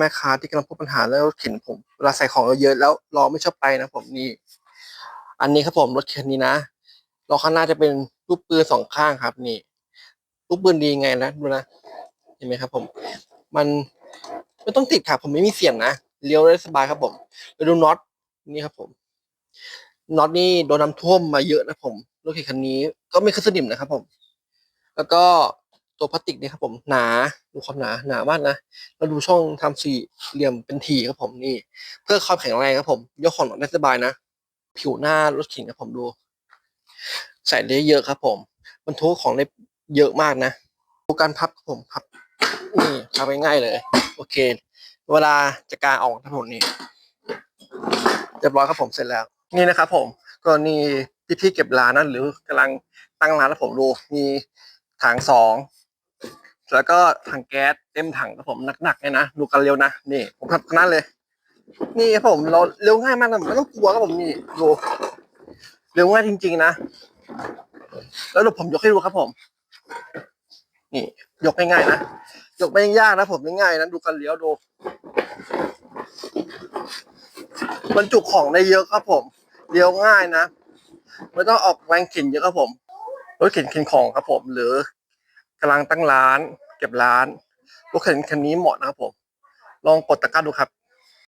แม่ค้าที่กำลังพบปัญหาแล้วรถเข็นผมเวลาใส่ของเยอะแล้วล้อไม่ชอบไปนะผมนี่ อันนี้ครับผมรถเข็นนี้นะล้อข้างหน้าจะเป็นรูปปืนสองข้างครับ นี่รูปปืนดีไงนะดูนะเห็นไหมครับ ผม มันไม่ต้องติดครับผมไม่มีเสียงนะเลี้ยวได้สบายครับผมไปดูน็อตนี่ครับผมน็อตนี่โดนน้ำท่วมมาเยอะนะผมรถเข็นคันนี้ก็ไม่ขึ้นสนิมนะครับผม แล้วก็ ตัวพลาสติกเนี่ยครับผมหนาดูความหนาหนามากนะแล้วดูช่องทำสี่เหลี่ยมเป็นทีครับผมนี่ เพื่อความแข็งแรงครับผม ยกของหนักได้สบายนะ ผิวหน้ารถเข็นครับผมดู ใส่ได้เยอะครับผมบรรทุกของได้เยอะมากนะดูการพับครับผมพับนี่พับง่ายๆเลย โอเค เวลาจะกางออกถนนนี่เรียบร้อยครับผมเสร็จแล้ว นี่นะครับผมกรณีพี่ๆเก็บร้านนะหรือกำลังตั้งร้านแล้วผมดูมีถังสอง แล้วก็ถังแก๊สเต็มถังครับผมหนักๆเลยนะดูกันเร็วนะนี่ ผมทำขนาดเลย นี่ครับผมเราเร็วง่ายมากนะไม่ต้องกลัวครับผมนี่ดูเร็วง่ายจริง ๆ นะ แล้วเดี๋ยวผมยกให้ดูครับผม นี่ ยกง่ายๆนะยกไม่ยากนะผมง่ายๆนะดูกันเลี้ยวดูบรรจุของได้เยอะครับผมเลี้ยวง่ายนะไม่ต้องออกแรงเข็นเยอะครับผมรถเข็นเข็นของครับผม หรือ กำลังตั้งร้าน เก็บร้านรถเข็นคันนี้เหมาะนะครับผม ลองกดตะกร้าดูครับ